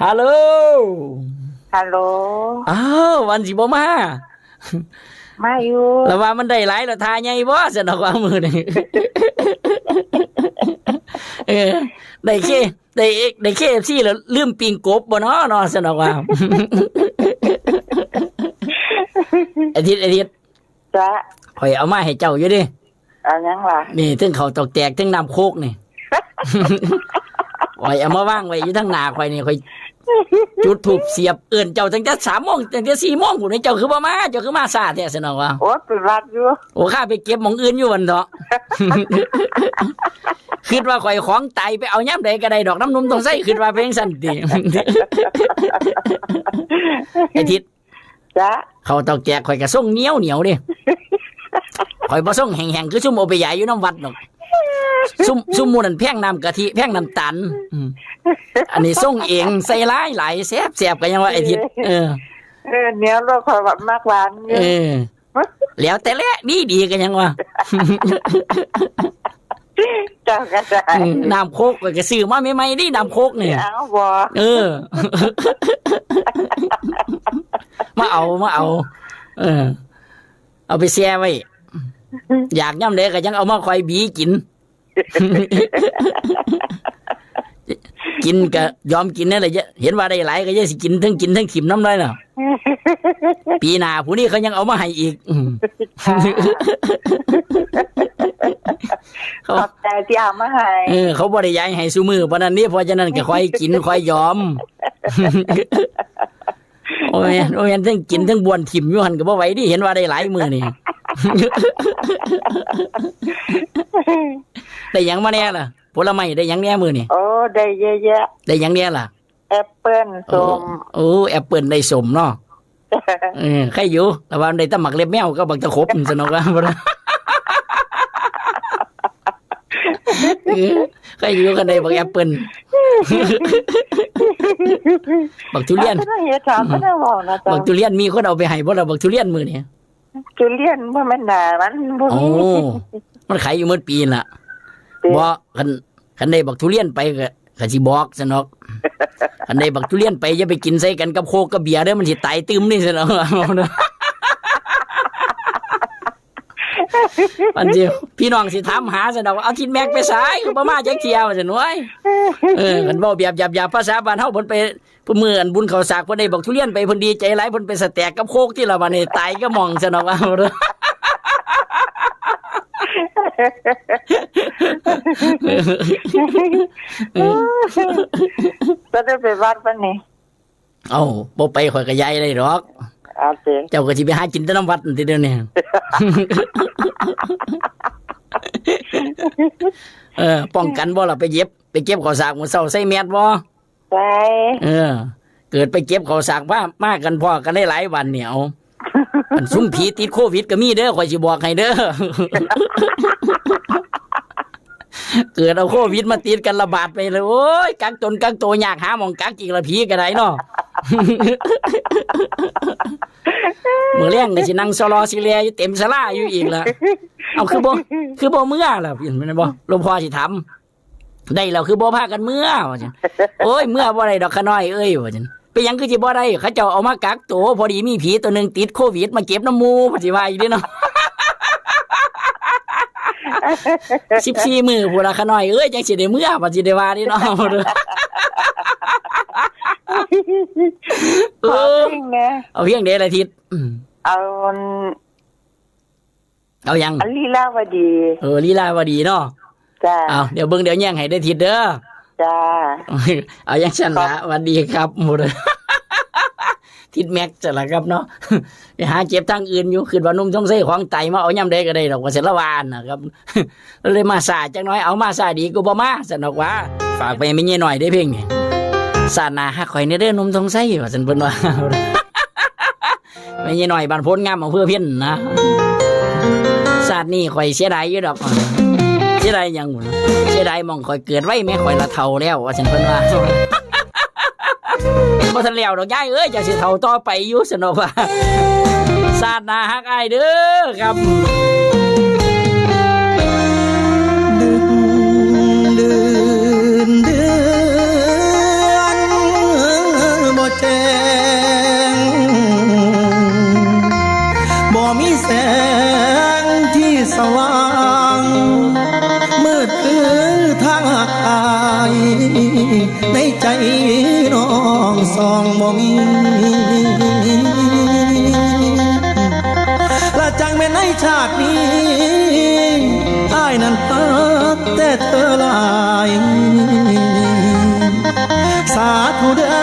ฮัลโหล ฮัลโหล อ้าววันสิบ่มามาอยู่แล้วว่ามันได้หลายแล้วทาใหญ่บ่สนอกว่ามือนี่เออได้เคได้ได้เคฟซีแล้วลืมปิงกบบ่เนาะเนาะสนอกว่าอาทิตย์อาทิตย์จ้ะข่อยเอามาให้เจ้าอยู่เดิเอายังล่ะนี่ถึงเขาวตอกแตกถึงน้ำโคกนี่ ข่อยเอามาว่างไว้อยู่ทั้งหน้าข่อยนี่ข่อยจุดถูกเสียบเอื่นเจ้าตั้งแต่สามโมงตั้งแต่สี่โมงพุ่นนี่เจ้าคือบ่มาเจ้าคือมาซาแท้สนอกว่าโอ้เป็นรัดอยู่โอ้ข้าไปเก็บหมองอื่นอยู่วันเถอะคิดว่าข่อยของไตไปเอาย่ำใดก็ได้ดอกน้ำนมต้องใส่คิดว่าเพลงสันติไอทิศจ้ะเขาตอกแจกข่อยกระส่งเหนียวเหนียวดิข่อยบ่ส่งแห้งๆคือซุ่มเอาไปใหญ่อยู่น้ำวัดดอก ซุ่มซุ่มหมูนั่นแพงน้ำกะทิแพงน้ำตาลอืมอันนี้ส่งเองใส่ร้ายหลายแซ่บแซ่บกันยังว่าไอทิศเออเออเนี้ยเราคอยแบบมากหวานอยู่เออแล้วแต่ละดีดีกันยังว่าเจ้าก็ได้อืมน้ำโคกก็ซื้อมาใหม่ๆนี่น้ำโคกเนี่ยเอาบ่เออ มาเอามาเอา เออ เอาไปแช่ไว้ อยากย่ำเด็กก็ยังเอามาคอยบีกิน กินก็ยอมกินนั่นแหละเห็นว่าได้หลายก็ยังสิกินทั้งกินทั้งถิ่มน้ำได้น่ะปีหน้าผู้นี้เขายังเอามาให้อีกอืมเขาขอบใจที่เอามาให้เออเขาบริยายให้ซูมือเพราะนั้นนี่เพราะฉะนั้นก็ค่อยกินค่อยยอมโอ้ยโอ้ยทั้งกินทั้งบวนถิ่มอยู่หันก็บ่ไหวดิเห็นว่าได้หลายมือนี่ ได้หยังมาแน่ล่ะผลไม้ได้หยังแน่มือนี่โอ้ได้เยอะแยะได้หยังแน่ล่ะแอปเปิ้ลส้มโอ้แอปเปิลได้สมเนาะเออใครอยู่แต่ว่าได้แตะหมักเล็บแมวก็บักตะครบสนุกว่าบ่ล่ะเออใครอยู่กันได้บักแอปเปิลบักทุเรียนไม่ได้เฮ็ดถามไม่ได้บอกนะจ๊ะบักทุเรียนมีคนเอาไปให้บ่ล่ะบักทุเรียนมือนี่ทุเรียนว่ามันหนามันบ่โอ้มีมันขายอยู่หมื้อปีนั่นล่ะ บ่คันคันได้บักทุเรียนไปก็ก็สิบอกซะเนาะคันได้บักทุเรียนไปอย่าไปกินใส่กันกับโคกกับเบียร์เด้อมันสิตายตึมนี่ซะเนาะมันสิพี่น้องสิถามหาซะเนาะว่าเอาทิดแม็กไปสายคือบ่มาจักเที่ยวซะหน่วยเออคันเว้าแบบหยาบๆภาษาบ้านเฮาเพิ่นไปเพิ่นมื้อนบุญเขาสากเพิ่นได้บักทุเรียนไปเพิ่นดีใจหลายเพิ่นไปสแตกกับโคกที่ละบัดนี้ตายก็มองซะเนาะว่า จะได้ไปวัดปะนี่เอ้าบ่ไปข่อยก็ย้ายได้ดอกเอาเสียงเจ้าก็สิไปหากินแต่น้ำวัดนั่นติเดี๋ยวนี้เออ ป้องกันบ่ล่ะไปเย็บ ไปเก็บข้าวสากมื้อเช้าใส่แมสบ่ไปเออ เกิดไปเก็บข้าวสากมามากันพอกันได้หลายวันเนี่ยเอาอันซุ่มผีติดโควิดก็มีเด้อข่อยสิบอกให้เด้อ เกิดเอาโควิดมาติดกันระบาดไปเลยโอ้ยกักตนกักตัวยากหาหมองกักอีกละผีก็ได้เนาะมือเลี้ยงก็สินั่งซอรอสิเลียอยู่เต็มสลาอยู่อีกละเอาคือบ่คือบ่เมื่อล่ะพี่แม่นบ่หลวงพ่อสิถาได้แล้วคือบ่พากันเมื่อว่าจังโอ้ยเมื่อบ่ได้ดอกขน้อยเอ้ยว่าจังไปยังคือสิบ่ได้เขาเจ้าเอามากักตัวพอดีมีผีตัวหนึงติดโควิดมาเก็บน้ำมูว่าสิว่าอีกเด้เนาะ 14มื้อพุ่นละขะน้อยเอ้ยจังสิได้เมื่อว่าสิได้ว่าเด้เนาะเอขออจริงนะเอาเพียงเดยวละทิศอืมเอาอันเอายังอันลีลาวดี เออลีลาวดีเนาะจ้าเอาเดี๋ยวเบิ่งเดี๋ยวแย่งให้ได้ทิศเด้อจ้าเอายังฉันละสวัสดีครับหมด ทิศแม็กจะละครับเนาะไปหาเจ็บทางอื่นอยู่คือว่านุ่มต้องใส่ของไตมาเอาย่ำได้ก็ได้ดอกว่าเสละวานนะครับเลยมาสาจังน้อยเอามาสาดีกูบ่มาสนอกว่า ฝากไปไม่เงี้ยหน่อยได้เพ่งนี่สานาฮักข่อยในเด้อนุ่มต้องใส่ว่าสันเพิ่นว่าไม่เงี้ยหน่อยบานพ้นงามของเพื่อเพี้ยนนะศาสตร์นี่ข่อยเสียดายอยู่ดอกเสียดายยังหมดเสียดายมองข่อยเกิดไว้แม่ข่อยละเท่าแล้วว่าฉันเพิ่นว่า บ่ทันแล้วดอกยายเอ้ยจะสิเท่าต่อไปอยู่สนอกว่าศาสตร์หนาฮักอายเด้อครับ องสองบ่มีละจังแม่นในชาตินี้อายนั้นพักแต่เธอลายสาธุเด้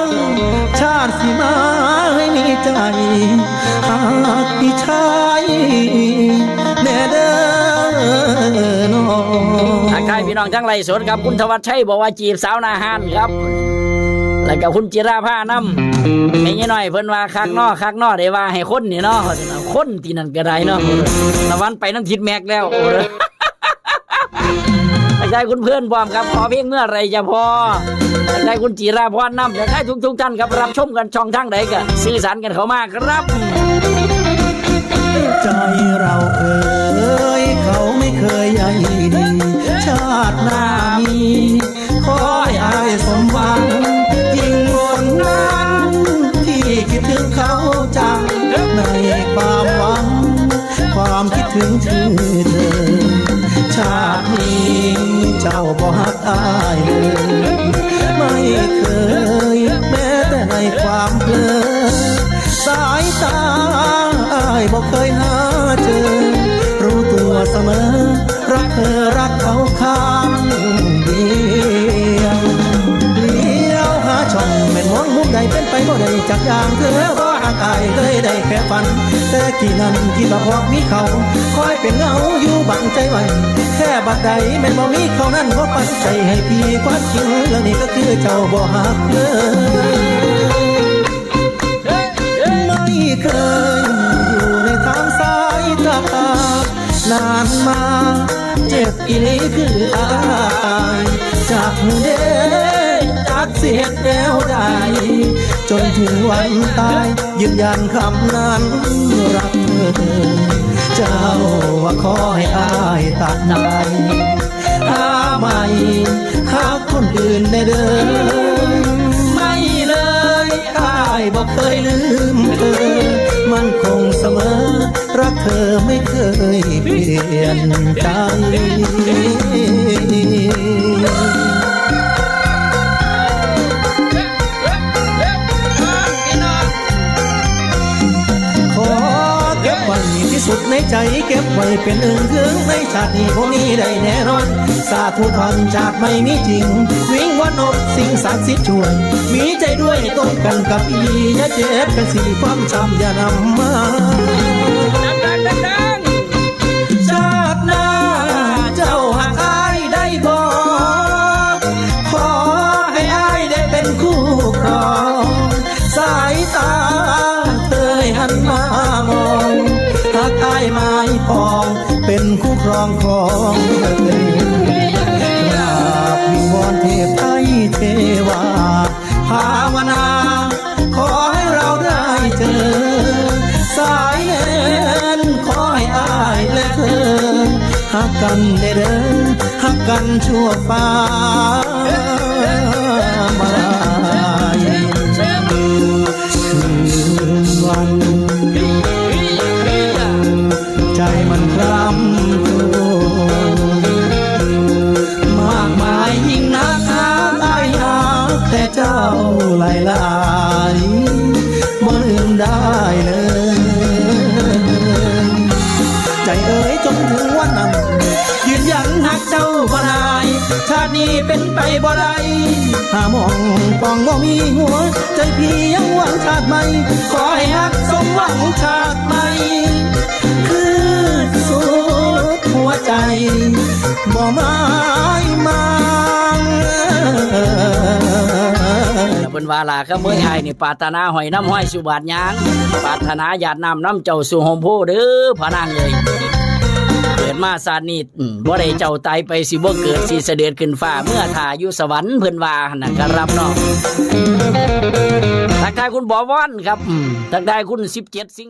อชาติสิมาให้มีใจหากพี่ชายแน่เด้อน้องทักทายพี่น้องทั้งไรสดครับ คุณธวัชชัยบอกว่าจีบสาวนาฮานครับ แล้วก็คุณจิราภานำไม่งี้น้อยเพิ่นว่าคักนอคักนอได้ว่าให้คนนี่เนาะคนที่นั่นก็ได้เนาะละวันไปน้ำทิดแม็กแล้วโอ้ยทักทายคุณเพื่อนพร้อมครับ ขอเพียงเมื่อไรจะพอทักทายคุณจิราพรนำทักทายทุกทุกท่านครับรับชมกันช่องทางใดก็สื่อสารกันเขามากครับ ใจเราเอ่ยเขาไม่เคยใยดี ชาติหน้ามี เลยไม่เคยแม้แต่ในความเพลอสายตาอายบอกเคยหาเจอ รู้ตัวเสมอ รักเธอรักเขาข้างเดียวเลี้ยวหาช่องแม่นมองมุมใดเป็นไปบ่ได้จากอย่างเธอางอายเลยได้แค่ฝัน แต่กี่นั้นคิดว่าพอมีเขา คอยเป็นเงาอยู่บังใจไว้แค่บัดใดแม่นบ่มีเขานั้นบ่ปันใจให้พี่ความจริงและนี่ก็คือเจ้าบ่หักเลยไม่เคยอยู่ในทางสายตานานมา เจ็บอีหลีคืออายจากเด็ จากเสียดแล้วได้จนถึงวันตายยืนยันคำนั้นรักเธอ เจ้าว่าขอให้อายตัดใจหาใหม่หาคนอื่นได้เดินไม่เลยอายบอกเคยลืมเธอ มันคงเสมอ รักเธอไม่เคยเปลี่ยนใจ ใจเก็บไว้เป็นอึ่งถึงในชาตินี้ผมมีได้แน่นอน สาธุทอนจากไม่มีจริง วิ่งวันอบสิ่งศักดิ์สิทธิ์ช่วย มีใจด้วยตรงกันกับอีอย่าเจ็บกันสีความช้ำอย่านำมาายไม้พองเป็นคู่ครองของเธอกราบวิงวอนเทพไทยเทวาภาวนา ขอให้เราได้เจอ สายแนขอให้อายและเธอหักกันได้เดินหักกันชั่วฟ้า หลายหลายบ่ลืมได้เลย ใจเอ๋ยจนถึงวันนั้นยืนยันหักเจ้าบ่ได้ชาตินี้เป็นไปบ่ได้หามองปองบ่มีหัว ใจพี่ยังหวังชาติใหม่ ขอให้หักสมหวังชาติใหม่ คือสุดหัวใจบ่ม้ม นว่าล่ะครับเมื่อไทยนี่ปาตนาหอยน้ำห้อยสุบาทยางปาธนาหยาดน้ำน้ำเจ้าสู่หมโพเด้อพานางเลยเกิดมาสาดนี้อืมบ่ได้เจ้าตายไปสิบ่เกิดสิเสด็จขึ้นฟ้าเมื่อถ่าอยู่สวรรค์เพิ่นว่านน่ะครับเนาะทักทายคุณบอวอนครับทักทายคุณ 17 สิง